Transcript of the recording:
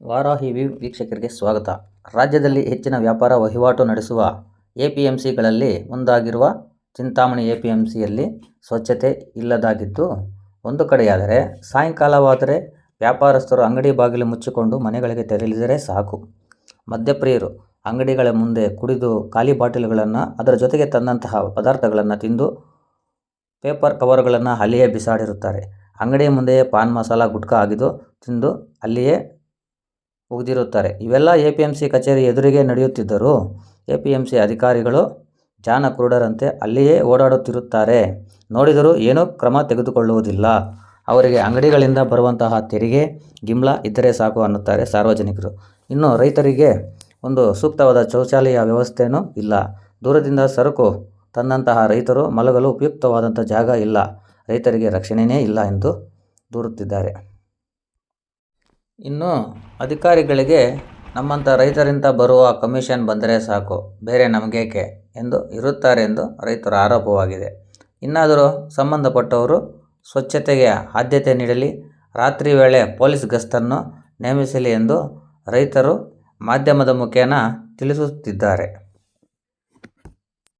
Varahi view ವೀಕ್ಷಕರಿಗೆ ಸ್ವಾಗತ. ರಾಜ್ಯದಲ್ಲಿ ಹೆಚ್ಚಿನ ವ್ಯಾಪಾರ ವಹಿವಾಟು ನಡೆಸುವ ಎಪಿಎಂಸಿಗಳಲ್ಲಿ ಒಂದಾಗಿರುವ ಚಿಂತಾಮಣಿ ಎಪಿಎಂಸಿಯಲ್ಲಿ ಸ್ವಚ್ಛತೆ ಇಲ್ಲದಾಗಿದ್ದು, ಒಂದು ಕಡೆಯಾದರೆ ಸಾಯಂಕಾಲವಾದರೆ ವ್ಯಾಪಾರಸ್ಥರು ಅಂಗಡಿ ಬಾಗಿಲು ಮುಚ್ಚಿಕೊಂಡು ಮನೆಗಳಿಗೆ ತೆರಳಿದರೆ ಸಾಕು. ಮದ್ಯಪ್ರಿಯರು ಅಂಗಡಿಗಳ ಮುಂದೆ ಕುಡಿದು ಖಾಲಿ ಬಾಟಲಿಗಳನ್ನು, ಅದರ ಜೊತೆಗೆ ತಂದಂತಹ ಪದಾರ್ಥಗಳನ್ನು ತಿಂದು ಪೇಪರ್ ಕವರ್ಗಳನ್ನು ಅಲ್ಲಿಯೇ ಬಿಸಾಡಿರುತ್ತಾರೆ. ಅಂಗಡಿಯ ಮುಂದೆಯೇ ಪಾನ್ ಮಸಾಲ, ಗುಟ್ಕಾ ಆಗಿದ್ದು ತಿಂದು ಅಲ್ಲಿಯೇ ಉಗಿದಿರುತ್ತಾರೆ ಇವೆಲ್ಲ ಎ ಪಿ ಎಂ ಸಿ ಕಚೇರಿ ಎದುರಿಗೆ ನಡೆಯುತ್ತಿದ್ದರೂ ಎ ಪಿ ಎಂ ಸಿ ಅಧಿಕಾರಿಗಳು ಜಾನ ಕುರುಡರಂತೆ ಅಲ್ಲಿಯೇ ಓಡಾಡುತ್ತಿರುತ್ತಾರೆ. ನೋಡಿದರೂ ಏನೂ ಕ್ರಮ ತೆಗೆದುಕೊಳ್ಳುವುದಿಲ್ಲ. ಅವರಿಗೆ ಅಂಗಡಿಗಳಿಂದ ಬರುವಂತಹ ತೆರಿಗೆ, ಗಿಮ್ಲಾ ಇದ್ದರೆ ಸಾಕು ಅನ್ನುತ್ತಾರೆ ಸಾರ್ವಜನಿಕರು. ಇನ್ನು ರೈತರಿಗೆ ಒಂದು ಸೂಕ್ತವಾದ ಶೌಚಾಲಯ ವ್ಯವಸ್ಥೆಯೂ ಇಲ್ಲ. ದೂರದಿಂದ ಸರಕು ತಂದಂತಹ ರೈತರು ಮಲಗಲು ಉಪಯುಕ್ತವಾದಂಥ ಜಾಗ ಇಲ್ಲ. ರೈತರಿಗೆ ರಕ್ಷಣೆಯೇ ಇಲ್ಲ ಎಂದು ದೂರುತ್ತಿದ್ದಾರೆ. ಇನ್ನು ಅಧಿಕಾರಿಗಳಿಗೆ ನಮ್ಮಂಥ ರೈತರಿಂದ ಬರುವ ಕಮಿಷನ್ ಬಂದರೆ ಸಾಕು, ಬೇರೆ ನಮಗೇಕೆ ಎಂದು ಇರುತ್ತಾರೆ ಎಂದು ರೈತರ ಆರೋಪವಾಗಿದೆ. ಇನ್ನಾದರೂ ಸಂಬಂಧಪಟ್ಟವರು ಸ್ವಚ್ಛತೆಗೆ ಆದ್ಯತೆ ನೀಡಲಿ, ರಾತ್ರಿ ವೇಳೆ ಪೊಲೀಸ್ ಗಸ್ತನ್ನು ನೇಮಿಸಲಿ ಎಂದು ರೈತರು ಮಾಧ್ಯಮದ ಮುಖೇನ ತಿಳಿಸುತ್ತಿದ್ದಾರೆ.